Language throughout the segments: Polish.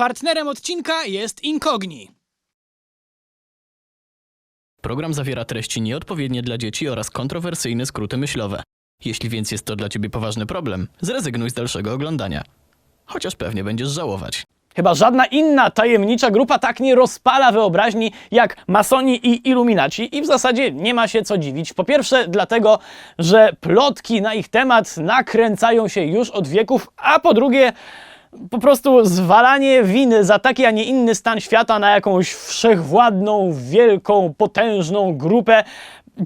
Partnerem odcinka jest Incogni. Program zawiera treści nieodpowiednie dla dzieci oraz kontrowersyjne skróty myślowe. Jeśli więc jest to dla ciebie poważny problem, zrezygnuj z dalszego oglądania. Chociaż pewnie będziesz żałować. Chyba żadna inna tajemnicza grupa tak nie rozpala wyobraźni jak masoni i iluminaci i w zasadzie nie ma się co dziwić. Po pierwsze dlatego, że plotki na ich temat nakręcają się już od wieków, a po drugie po prostu zwalanie winy za taki, a nie inny stan świata na jakąś wszechwładną, wielką, potężną grupę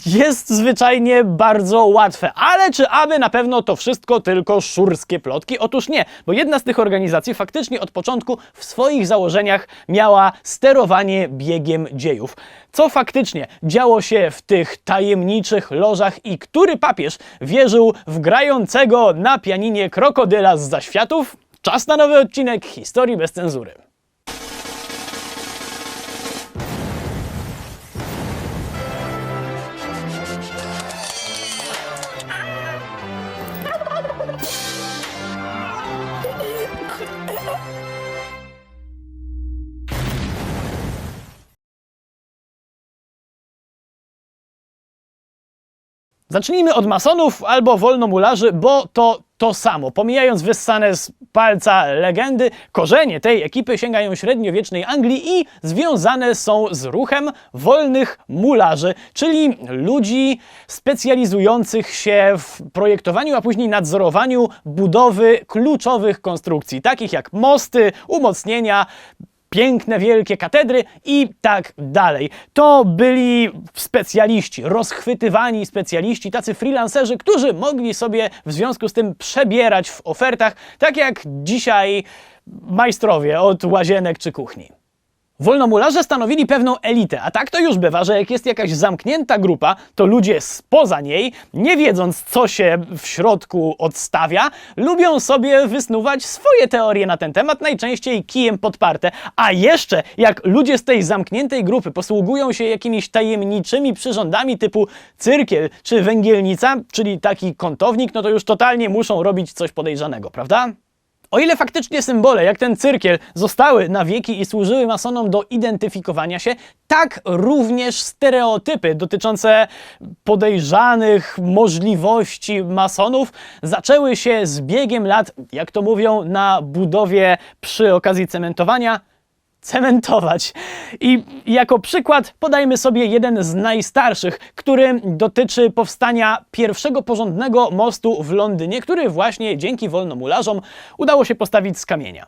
jest zwyczajnie bardzo łatwe. Ale czy aby na pewno to wszystko tylko szurskie plotki? Otóż nie, bo jedna z tych organizacji faktycznie od początku w swoich założeniach miała sterowanie biegiem dziejów. Co faktycznie działo się w tych tajemniczych lożach i który papież wierzył w grającego na pianinie krokodyla z zaświatów? Czas na nowy odcinek Historii bez cenzury. Zacznijmy od masonów albo wolnomularzy, bo to to samo. Pomijając wyssane z palca legendy, korzenie tej ekipy sięgają średniowiecznej Anglii i związane są z ruchem wolnych mularzy, czyli ludzi specjalizujących się w projektowaniu, a później nadzorowaniu budowy kluczowych konstrukcji, takich jak mosty, umocnienia, piękne, wielkie katedry i tak dalej. To byli specjaliści, rozchwytywani specjaliści, tacy freelancerzy, którzy mogli sobie w związku z tym przebierać w ofertach, tak jak dzisiaj majstrowie od łazienek czy kuchni. Wolnomularze stanowili pewną elitę, a tak to już bywa, że jak jest jakaś zamknięta grupa, to ludzie spoza niej, nie wiedząc co się w środku odstawia, lubią sobie wysnuwać swoje teorie na ten temat, najczęściej kijem podparte. A jeszcze jak ludzie z tej zamkniętej grupy posługują się jakimiś tajemniczymi przyrządami typu cyrkiel czy węgielnica, czyli taki kątownik, no to już totalnie muszą robić coś podejrzanego, prawda? O ile faktycznie symbole, jak ten cyrkiel, zostały na wieki i służyły masonom do identyfikowania się, tak również stereotypy dotyczące podejrzanych możliwości masonów zaczęły się z biegiem lat, jak to mówią, na budowie przy okazji cementowania cementować. I jako przykład podajmy sobie jeden z najstarszych, który dotyczy powstania pierwszego porządnego mostu w Londynie, który właśnie dzięki wolnomularzom udało się postawić z kamienia.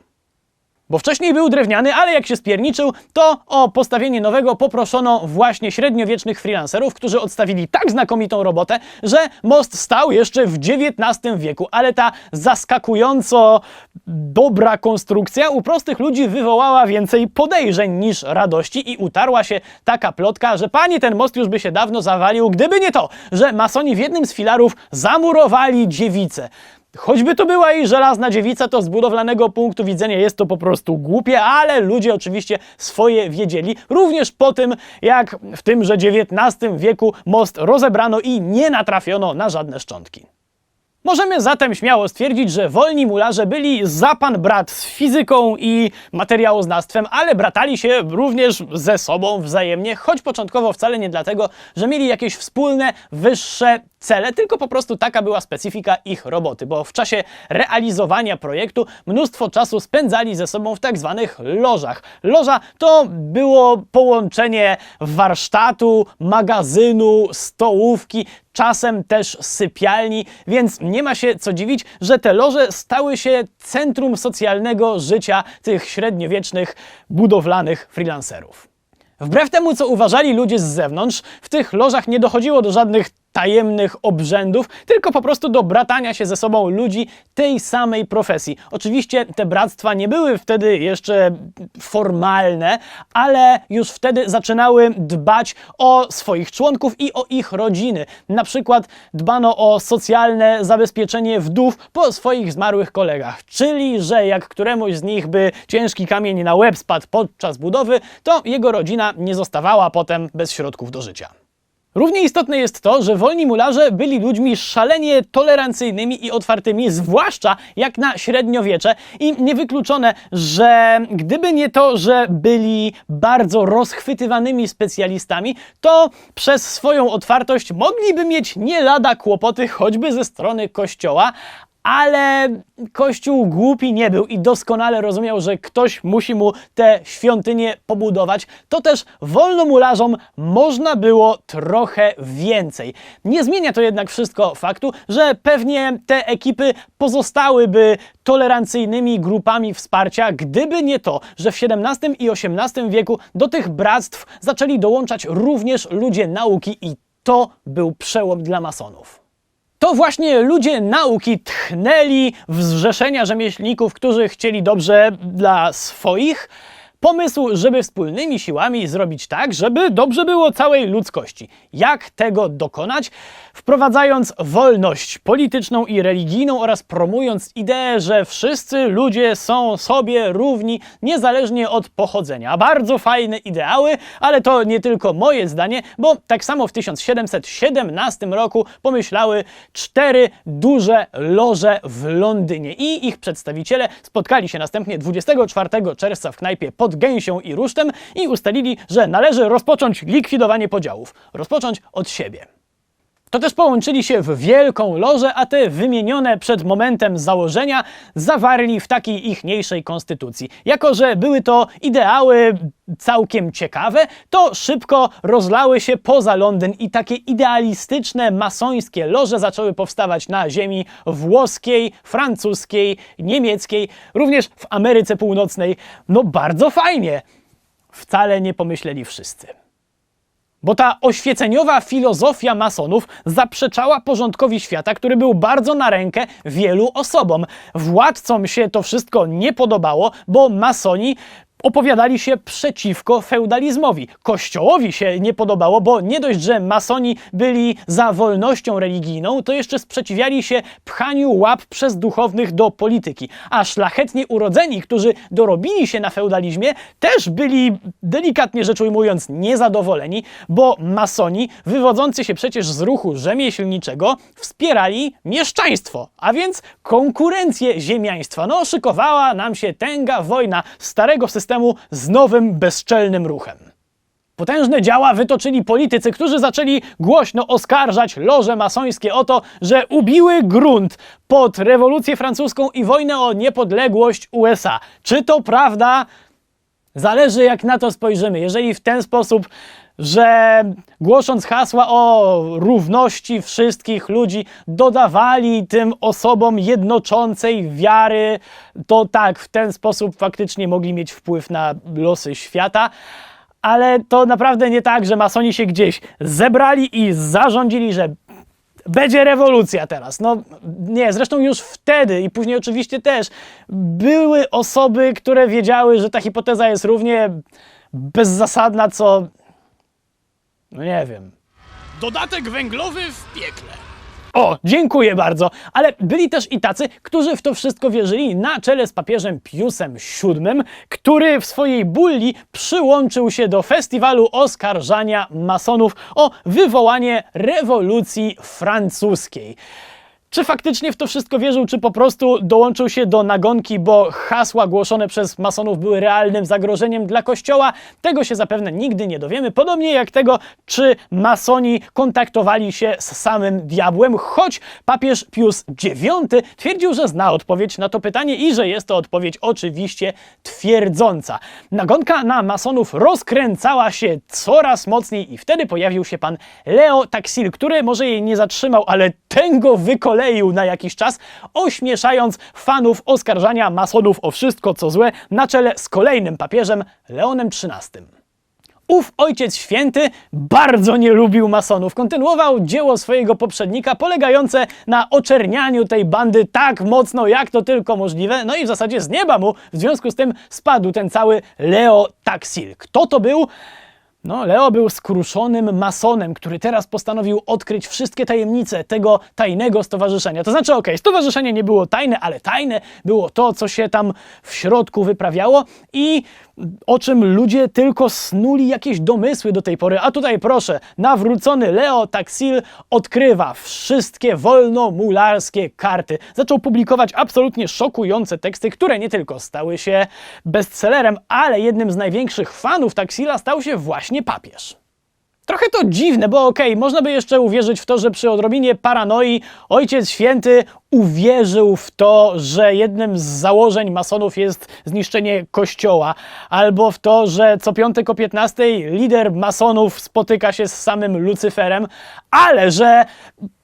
Bo wcześniej był drewniany, ale jak się spierniczył, to o postawienie nowego poproszono właśnie średniowiecznych freelancerów, którzy odstawili tak znakomitą robotę, że most stał jeszcze w XIX wieku, ale ta zaskakująco dobra konstrukcja u prostych ludzi wywołała więcej podejrzeń niż radości i utarła się taka plotka, że pani ten most już by się dawno zawalił, gdyby nie to, że masoni w jednym z filarów zamurowali dziewicę. Choćby to była i żelazna dziewica, to z budowlanego punktu widzenia jest to po prostu głupie, ale ludzie oczywiście swoje wiedzieli. Również po tym, jak w tymże XIX wieku most rozebrano i nie natrafiono na żadne szczątki. Możemy zatem śmiało stwierdzić, że wolni mularze byli za pan brat z fizyką i materiałoznawstwem, ale bratali się również ze sobą wzajemnie, choć początkowo wcale nie dlatego, że mieli jakieś wspólne, wyższe cele, tylko po prostu taka była specyfika ich roboty, bo w czasie realizowania projektu mnóstwo czasu spędzali ze sobą w tak zwanych lożach. Loża to było połączenie warsztatu, magazynu, stołówki, czasem też sypialni, więc nie ma się co dziwić, że te loże stały się centrum socjalnego życia tych średniowiecznych budowlanych freelancerów. Wbrew temu, co uważali ludzie z zewnątrz, w tych lożach nie dochodziło do żadnych tajemnych obrzędów, tylko po prostu do bratania się ze sobą ludzi tej samej profesji. Oczywiście te bractwa nie były wtedy jeszcze formalne, ale już wtedy zaczynały dbać o swoich członków i o ich rodziny. Na przykład dbano o socjalne zabezpieczenie wdów po swoich zmarłych kolegach, czyli że jak któremuś z nich by ciężki kamień na łeb spadł podczas budowy, to jego rodzina nie zostawała potem bez środków do życia. Równie istotne jest to, że wolni mularze byli ludźmi szalenie tolerancyjnymi i otwartymi, zwłaszcza jak na średniowiecze. I niewykluczone, że gdyby nie to, że byli bardzo rozchwytywanymi specjalistami, to przez swoją otwartość mogliby mieć nie lada kłopoty, choćby ze strony kościoła. Ale Kościół głupi nie był i doskonale rozumiał, że ktoś musi mu te świątynie pobudować. To też wolnomularzom można było trochę więcej. Nie zmienia to jednak wszystko faktu, że pewnie te ekipy pozostałyby tolerancyjnymi grupami wsparcia, gdyby nie to, że w XVII i XVIII wieku do tych bractw zaczęli dołączać również ludzie nauki i to był przełom dla masonów. To właśnie ludzie nauki tchnęli w zrzeszenia rzemieślników, którzy chcieli dobrze dla swoich. Pomysł, żeby wspólnymi siłami zrobić tak, żeby dobrze było całej ludzkości. Jak tego dokonać? Wprowadzając wolność polityczną i religijną oraz promując ideę, że wszyscy ludzie są sobie równi, niezależnie od pochodzenia. Bardzo fajne ideały, ale to nie tylko moje zdanie, bo tak samo w 1717 roku pomyślały cztery duże loże w Londynie i ich przedstawiciele spotkali się następnie 24 czerwca w knajpie pod Gęsią i Rusztem i ustalili, że należy rozpocząć likwidowanie podziałów. Rozpocząć od siebie. To też połączyli się w wielką lożę, a te wymienione przed momentem założenia zawarli w takiej ichniejszej konstytucji. Jako, że były to ideały całkiem ciekawe, to szybko rozlały się poza Londyn i takie idealistyczne masońskie loże zaczęły powstawać na ziemi włoskiej, francuskiej, niemieckiej, również w Ameryce Północnej. No bardzo fajnie. Wcale nie pomyśleli wszyscy. Bo ta oświeceniowa filozofia masonów zaprzeczała porządkowi świata, który był bardzo na rękę wielu osobom. Władcom się to wszystko nie podobało, bo masoni opowiadali się przeciwko feudalizmowi. Kościołowi się nie podobało, bo nie dość, że masoni byli za wolnością religijną, to jeszcze sprzeciwiali się pchaniu łap przez duchownych do polityki. A szlachetnie urodzeni, którzy dorobili się na feudalizmie, też byli, delikatnie rzecz ujmując, niezadowoleni, bo masoni, wywodzący się przecież z ruchu rzemieślniczego, wspierali mieszczaństwo, a więc konkurencję ziemiaństwa. No, szykowała nam się tęga wojna starego systemu z nowym, bezczelnym ruchem. Potężne działa wytoczyli politycy, którzy zaczęli głośno oskarżać loże masońskie o to, że ubiły grunt pod rewolucję francuską i wojnę o niepodległość USA. Czy to prawda? Zależy jak na to spojrzymy. Jeżeli w ten sposób, że głosząc hasła o równości wszystkich ludzi, dodawali tym osobom jednoczącej wiary, to tak, w ten sposób faktycznie mogli mieć wpływ na losy świata. Ale to naprawdę nie tak, że masoni się gdzieś zebrali i zarządzili, że będzie rewolucja teraz. No nie, zresztą już wtedy i później oczywiście też były osoby, które wiedziały, że ta hipoteza jest równie bezzasadna, co. No nie wiem. Dodatek węglowy w piekle. O, dziękuję bardzo. Ale byli też i tacy, którzy w to wszystko wierzyli na czele z papieżem Piusem VII, który w swojej bulli przyłączył się do festiwalu oskarżania masonów o wywołanie rewolucji francuskiej. Czy faktycznie w to wszystko wierzył, czy po prostu dołączył się do nagonki, bo hasła głoszone przez masonów były realnym zagrożeniem dla kościoła? Tego się zapewne nigdy nie dowiemy. Podobnie jak tego, czy masoni kontaktowali się z samym diabłem, choć papież Pius IX twierdził, że zna odpowiedź na to pytanie i że jest to odpowiedź oczywiście twierdząca. Nagonka na masonów rozkręcała się coraz mocniej i wtedy pojawił się pan Leo Taxil, który może jej nie zatrzymał, ale ten go na jakiś czas, ośmieszając fanów oskarżania masonów o wszystko co złe na czele z kolejnym papieżem Leonem XIII. Ów ojciec święty bardzo nie lubił masonów. Kontynuował dzieło swojego poprzednika, polegające na oczernianiu tej bandy tak mocno, jak to tylko możliwe. No i w zasadzie z nieba mu w związku z tym spadł ten cały Leo Taxil. Kto to był? No, Leo był skruszonym masonem, który teraz postanowił odkryć wszystkie tajemnice tego tajnego stowarzyszenia. To znaczy, okej, stowarzyszenie nie było tajne, ale tajne było to, co się tam w środku wyprawiało i o czym ludzie tylko snuli jakieś domysły do tej pory. A tutaj proszę, nawrócony Leo Taxil odkrywa wszystkie wolnomularskie karty. Zaczął publikować absolutnie szokujące teksty, które nie tylko stały się bestsellerem, ale jednym z największych fanów Taxila stał się właśnie papież. Trochę to dziwne, bo okej, można by jeszcze uwierzyć w to, że przy odrobinie paranoi Ojciec Święty uwierzył w to, że jednym z założeń masonów jest zniszczenie kościoła, albo w to, że co piątek o 15 lider masonów spotyka się z samym Lucyferem, ale że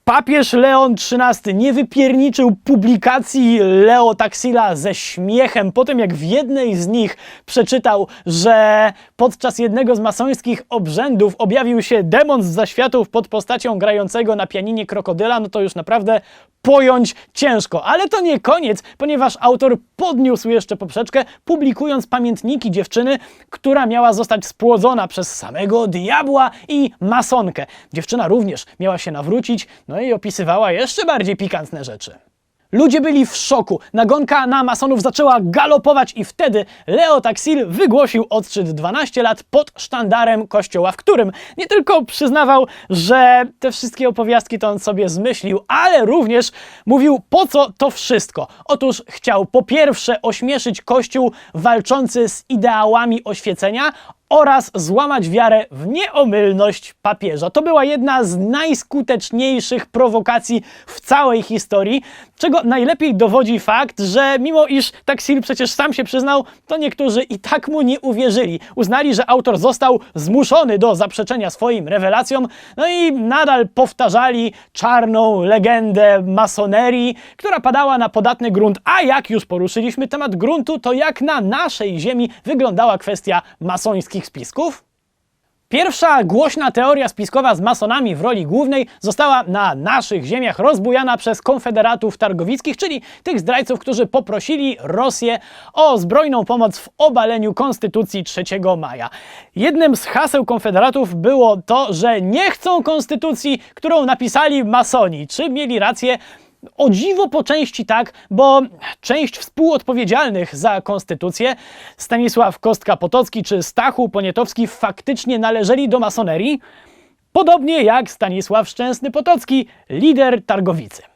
papież Leon XIII nie wypierniczył publikacji Leo Taxila ze śmiechem po tym, jak w jednej z nich przeczytał, że podczas jednego z masońskich obrzędów objawił się demon z zaświatów pod postacią grającego na pianinie krokodyla, no to już naprawdę pojąć ciężko. Ale to nie koniec, ponieważ autor podniósł jeszcze poprzeczkę, publikując pamiętniki dziewczyny, która miała zostać spłodzona przez samego diabła i masonkę. Dziewczyna również miała się nawrócić, no i opisywała jeszcze bardziej pikantne rzeczy. Ludzie byli w szoku. Nagonka na masonów zaczęła galopować i wtedy Leo Taxil wygłosił odczyt 12 lat pod sztandarem kościoła, w którym nie tylko przyznawał, że te wszystkie opowiastki to on sobie zmyślił, ale również mówił po co to wszystko. Otóż chciał po pierwsze ośmieszyć kościół walczący z ideałami oświecenia oraz złamać wiarę w nieomylność papieża. To była jedna z najskuteczniejszych prowokacji w całej historii, czego najlepiej dowodzi fakt, że mimo iż Taxil przecież sam się przyznał, to niektórzy i tak mu nie uwierzyli. Uznali, że autor został zmuszony do zaprzeczenia swoim rewelacjom, no i nadal powtarzali czarną legendę masonerii, która padała na podatny grunt. A jak już poruszyliśmy temat gruntu, to jak na naszej ziemi wyglądała kwestia masońskich spisków? Pierwsza głośna teoria spiskowa z masonami w roli głównej została na naszych ziemiach rozbujana przez konfederatów targowickich, czyli tych zdrajców, którzy poprosili Rosję o zbrojną pomoc w obaleniu konstytucji 3 maja. Jednym z haseł konfederatów było to, że nie chcą konstytucji, którą napisali masoni. Czy mieli rację? O dziwo po części tak, bo część współodpowiedzialnych za konstytucję, Stanisław Kostka-Potocki czy Stachu Poniatowski faktycznie należeli do masonerii, podobnie jak Stanisław Szczęsny-Potocki, lider Targowicy.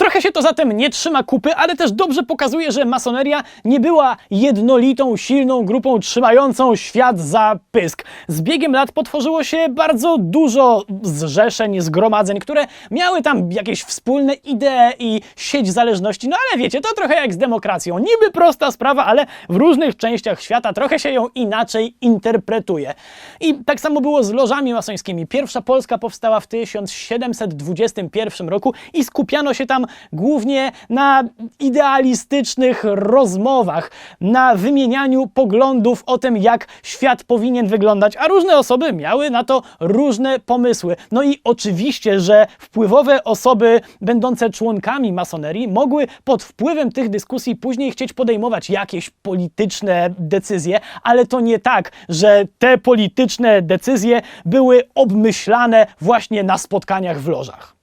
Trochę się to zatem nie trzyma kupy, ale też dobrze pokazuje, że masoneria nie była jednolitą, silną grupą trzymającą świat za pysk. Z biegiem lat potworzyło się bardzo dużo zrzeszeń, zgromadzeń, które miały tam jakieś wspólne idee i sieć zależności. No ale wiecie, to trochę jak z demokracją. Niby prosta sprawa, ale w różnych częściach świata trochę się ją inaczej interpretuje. I tak samo było z lożami masońskimi. Pierwsza Polska powstała w 1721 roku i skupiano się tam głównie na idealistycznych rozmowach, na wymienianiu poglądów o tym, jak świat powinien wyglądać, a różne osoby miały na to różne pomysły. No i oczywiście, że wpływowe osoby będące członkami masonerii mogły pod wpływem tych dyskusji później chcieć podejmować jakieś polityczne decyzje, ale to nie tak, że te polityczne decyzje były obmyślane właśnie na spotkaniach w lożach.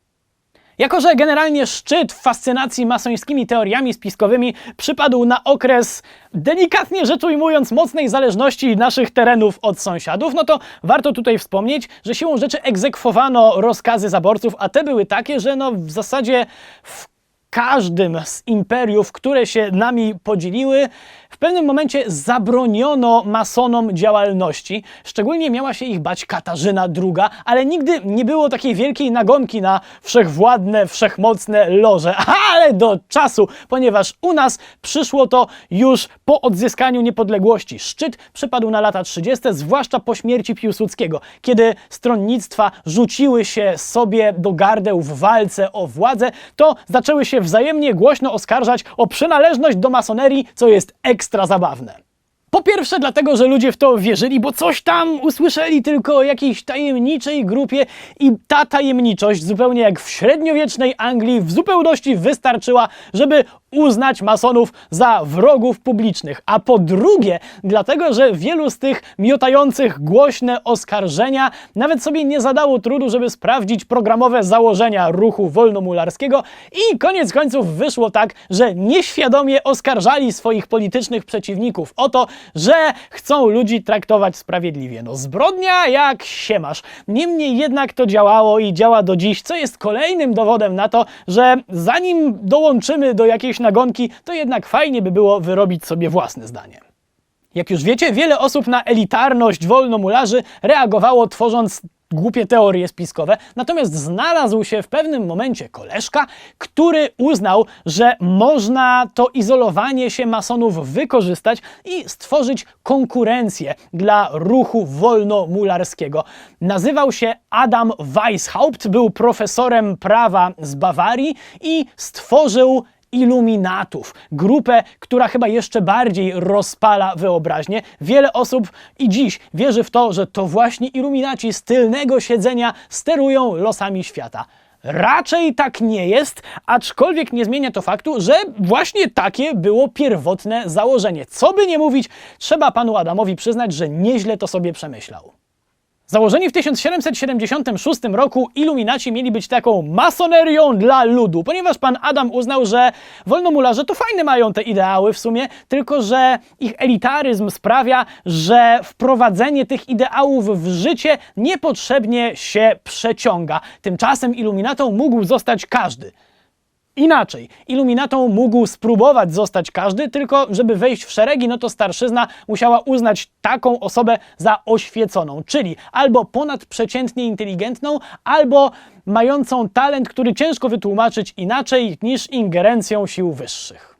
Jako, że generalnie szczyt fascynacji masońskimi teoriami spiskowymi przypadł na okres, delikatnie rzecz ujmując, mocnej zależności naszych terenów od sąsiadów, no to warto tutaj wspomnieć, że siłą rzeczy egzekwowano rozkazy zaborców, a te były takie, że no w zasadzie w każdym z imperiów, które się nami podzieliły, w pewnym momencie zabroniono masonom działalności. Szczególnie miała się ich bać Katarzyna II, ale nigdy nie było takiej wielkiej nagonki na wszechwładne, wszechmocne loże. Ale do czasu, ponieważ u nas przyszło to już po odzyskaniu niepodległości. Szczyt przypadł na lata 30., zwłaszcza po śmierci Piłsudskiego, kiedy stronnictwa rzuciły się sobie do gardeł w walce o władzę, to zaczęły się wzajemnie głośno oskarżać o przynależność do masonerii, co jest ekstra zabawne. Po pierwsze, dlatego, że ludzie w to wierzyli, bo coś tam usłyszeli tylko o jakiejś tajemniczej grupie i ta tajemniczość, zupełnie jak w średniowiecznej Anglii, w zupełności wystarczyła, żeby uznać masonów za wrogów publicznych, a po drugie, dlatego, że wielu z tych miotających głośne oskarżenia nawet sobie nie zadało trudu, żeby sprawdzić programowe założenia ruchu wolnomularskiego i koniec końców wyszło tak, że nieświadomie oskarżali swoich politycznych przeciwników o to, że chcą ludzi traktować sprawiedliwie. No zbrodnia jak się masz. Niemniej jednak to działało i działa do dziś, co jest kolejnym dowodem na to, że zanim dołączymy do jakiejś nagonki, to jednak fajnie by było wyrobić sobie własne zdanie. Jak już wiecie, wiele osób na elitarność wolnomularzy reagowało tworząc głupie teorie spiskowe, natomiast znalazł się w pewnym momencie koleżka, który uznał, że można to izolowanie się masonów wykorzystać i stworzyć konkurencję dla ruchu wolnomularskiego. Nazywał się Adam Weishaupt, był profesorem prawa z Bawarii i stworzył iluminatów. Grupę, która chyba jeszcze bardziej rozpala wyobraźnię. Wiele osób i dziś wierzy w to, że to właśnie iluminaci z tylnego siedzenia sterują losami świata. Raczej tak nie jest, aczkolwiek nie zmienia to faktu, że właśnie takie było pierwotne założenie. Co by nie mówić, trzeba panu Adamowi przyznać, że nieźle to sobie przemyślał. Założeni w 1776 roku iluminaci mieli być taką masonerią dla ludu, ponieważ pan Adam uznał, że wolnomularze to fajne mają te ideały w sumie, tylko że ich elitaryzm sprawia, że wprowadzenie tych ideałów w życie niepotrzebnie się przeciąga. Tymczasem iluminatą mógł zostać każdy. Inaczej, iluminatą mógł spróbować zostać każdy, tylko żeby wejść w szeregi, no to starszyzna musiała uznać taką osobę za oświeconą, czyli albo ponadprzeciętnie inteligentną, albo mającą talent, który ciężko wytłumaczyć inaczej niż ingerencją sił wyższych.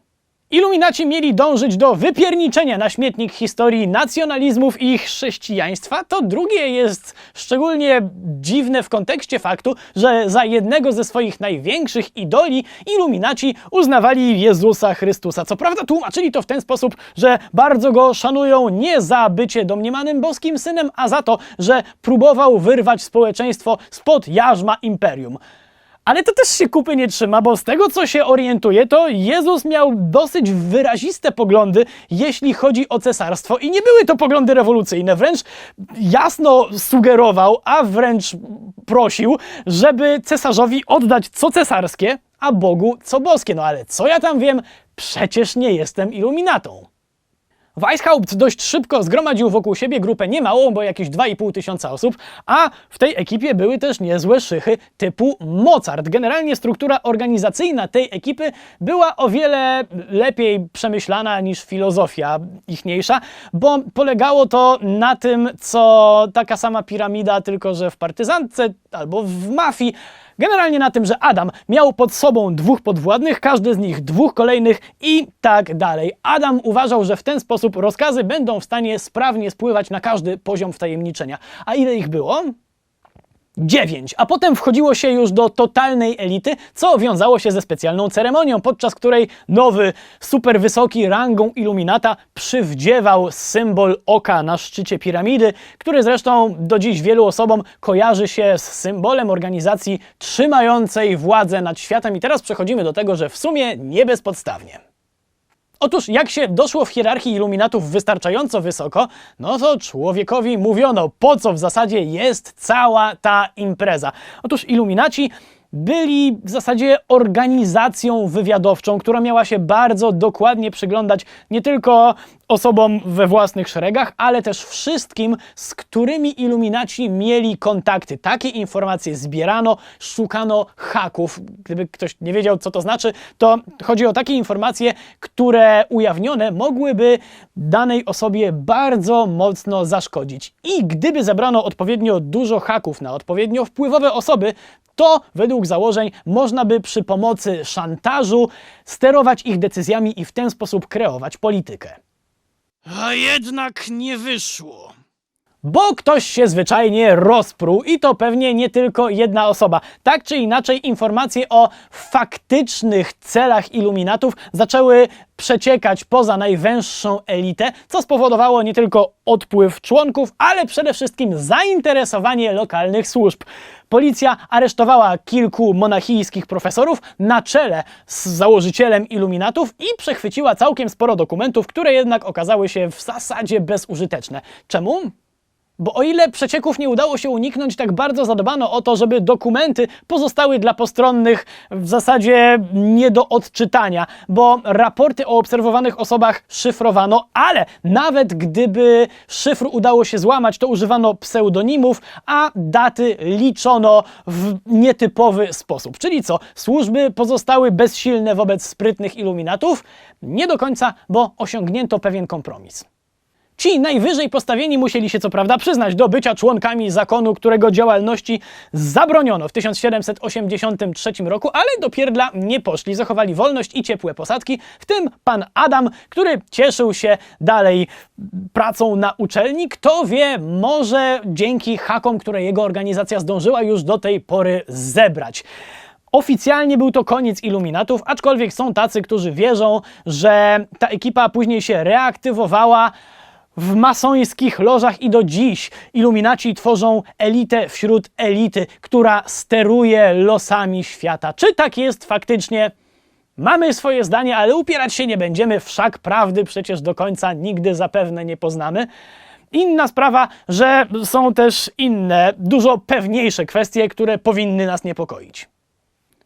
Iluminaci mieli dążyć do wypierniczenia na śmietnik historii nacjonalizmów i chrześcijaństwa. To drugie jest szczególnie dziwne w kontekście faktu, że za jednego ze swoich największych idoli iluminaci uznawali Jezusa Chrystusa. Co prawda tłumaczyli to w ten sposób, że bardzo go szanują nie za bycie domniemanym boskim synem, a za to, że próbował wyrwać społeczeństwo spod jarzma imperium. Ale to też się kupy nie trzyma, bo z tego co się orientuje, to Jezus miał dosyć wyraziste poglądy, jeśli chodzi o cesarstwo, i nie były to poglądy rewolucyjne. Wręcz jasno sugerował, a wręcz prosił, żeby cesarzowi oddać co cesarskie, a Bogu co boskie. No ale co ja tam wiem? Przecież nie jestem iluminatą. Weishaupt dość szybko zgromadził wokół siebie grupę niemałą, bo jakieś 2,5 tysiąca osób, a w tej ekipie były też niezłe szychy typu Mozart. Generalnie struktura organizacyjna tej ekipy była o wiele lepiej przemyślana niż filozofia ichniejsza, bo polegało to na tym, co taka sama piramida, tylko że w partyzantce albo w mafii. Generalnie na tym, że Adam miał pod sobą dwóch podwładnych, każdy z nich dwóch kolejnych i tak dalej. Adam uważał, że w ten sposób rozkazy będą w stanie sprawnie spływać na każdy poziom wtajemniczenia. A ile ich było? Dziewięć, a potem wchodziło się już do totalnej elity, co wiązało się ze specjalną ceremonią, podczas której nowy, super wysoki rangą iluminata przywdziewał symbol oka na szczycie piramidy, który zresztą do dziś wielu osobom kojarzy się z symbolem organizacji trzymającej władzę nad światem. I teraz przechodzimy do tego, że w sumie nie bezpodstawnie. Otóż jak się doszło w hierarchii iluminatów wystarczająco wysoko, no to człowiekowi mówiono, po co w zasadzie jest cała ta impreza. Otóż iluminaci byli w zasadzie organizacją wywiadowczą, która miała się bardzo dokładnie przyglądać nie tylko osobom we własnych szeregach, ale też wszystkim, z którymi iluminaci mieli kontakty. Takie informacje zbierano, szukano haków. Gdyby ktoś nie wiedział, co to znaczy, to chodzi o takie informacje, które ujawnione mogłyby danej osobie bardzo mocno zaszkodzić. I gdyby zebrano odpowiednio dużo haków na odpowiednio wpływowe osoby, to według założeń można by przy pomocy szantażu sterować ich decyzjami i w ten sposób kreować politykę. A jednak nie wyszło. Bo ktoś się zwyczajnie rozpruł i to pewnie nie tylko jedna osoba. Tak czy inaczej, informacje o faktycznych celach iluminatów zaczęły przeciekać poza najwęższą elitę, co spowodowało nie tylko odpływ członków, ale przede wszystkim zainteresowanie lokalnych służb. Policja aresztowała kilku monachijskich profesorów na czele z założycielem iluminatów i przechwyciła całkiem sporo dokumentów, które jednak okazały się w zasadzie bezużyteczne. Czemu? Bo o ile przecieków nie udało się uniknąć, tak bardzo zadbano o to, żeby dokumenty pozostały dla postronnych w zasadzie nie do odczytania, bo raporty o obserwowanych osobach szyfrowano, ale nawet gdyby szyfr udało się złamać, to używano pseudonimów, a daty liczono w nietypowy sposób. Czyli co? Służby pozostały bezsilne wobec sprytnych iluminatów? Nie do końca, bo osiągnięto pewien kompromis. Ci najwyżej postawieni musieli się co prawda przyznać do bycia członkami zakonu, którego działalności zabroniono w 1783 roku, ale do pierdla nie poszli, zachowali wolność i ciepłe posadki, w tym pan Adam, który cieszył się dalej pracą na uczelni. Kto wie, może dzięki hakom, które jego organizacja zdążyła już do tej pory zebrać. Oficjalnie był to koniec iluminatów, aczkolwiek są tacy, którzy wierzą, że ta ekipa później się reaktywowała w masońskich lożach i do dziś iluminaci tworzą elitę wśród elity, która steruje losami świata. Czy tak jest faktycznie? Mamy swoje zdanie, ale upierać się nie będziemy, wszak prawdy przecież do końca nigdy zapewne nie poznamy. Inna sprawa, że są też inne, dużo pewniejsze kwestie, które powinny nas niepokoić.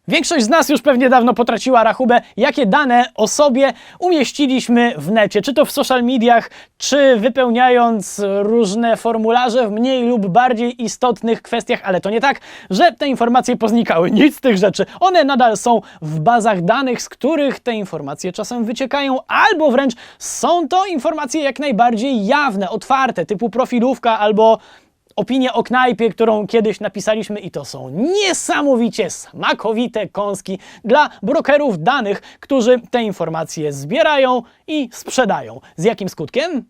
Większość z nas już pewnie dawno potraciła rachubę, jakie dane o sobie umieściliśmy w necie, czy to w social mediach, czy wypełniając różne formularze w mniej lub bardziej istotnych kwestiach, ale to nie tak, że te informacje poznikały. Nic z tych rzeczy. One nadal są w bazach danych, z których te informacje czasem wyciekają, albo wręcz są to informacje jak najbardziej jawne, otwarte, typu profilówka albo opinię o knajpie, którą kiedyś napisaliśmy i to są niesamowicie smakowite kąski dla brokerów danych, którzy te informacje zbierają i sprzedają. Z jakim skutkiem?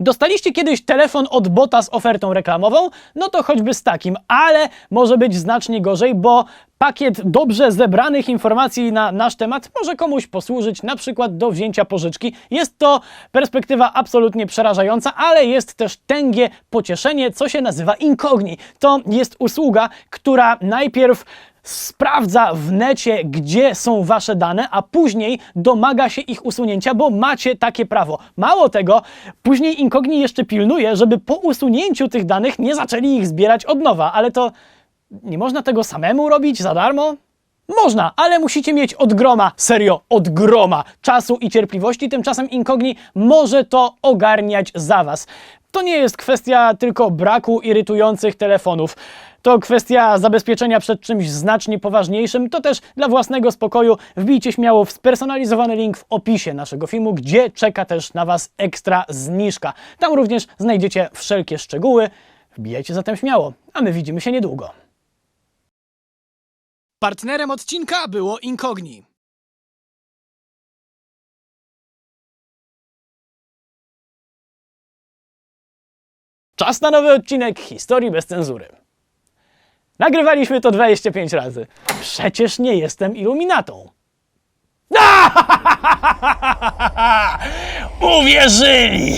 Dostaliście kiedyś telefon od bota z ofertą reklamową? No to choćby z takim, ale może być znacznie gorzej, bo pakiet dobrze zebranych informacji na nasz temat może komuś posłużyć na przykład do wzięcia pożyczki. Jest to perspektywa absolutnie przerażająca, ale jest też tęgie pocieszenie, co się nazywa Incogni. To jest usługa, która najpierw sprawdza w necie, gdzie są wasze dane, a później domaga się ich usunięcia, bo macie takie prawo. Mało tego, później Incogni jeszcze pilnuje, żeby po usunięciu tych danych nie zaczęli ich zbierać od nowa, ale to nie można tego samemu robić za darmo? Można, ale musicie mieć od groma, serio, od groma czasu i cierpliwości. Tymczasem Incogni może to ogarniać za was. To nie jest kwestia tylko braku irytujących telefonów. To kwestia zabezpieczenia przed czymś znacznie poważniejszym. To też dla własnego spokoju wbijcie śmiało w spersonalizowany link w opisie naszego filmu, gdzie czeka też na Was ekstra zniżka. Tam również znajdziecie wszelkie szczegóły. Wbijajcie zatem śmiało, a my widzimy się niedługo. Partnerem odcinka było Incogni. Czas na nowy odcinek Historii bez cenzury. Nagrywaliśmy to 25 razy. Przecież nie jestem iluminatą. Uwierzyli!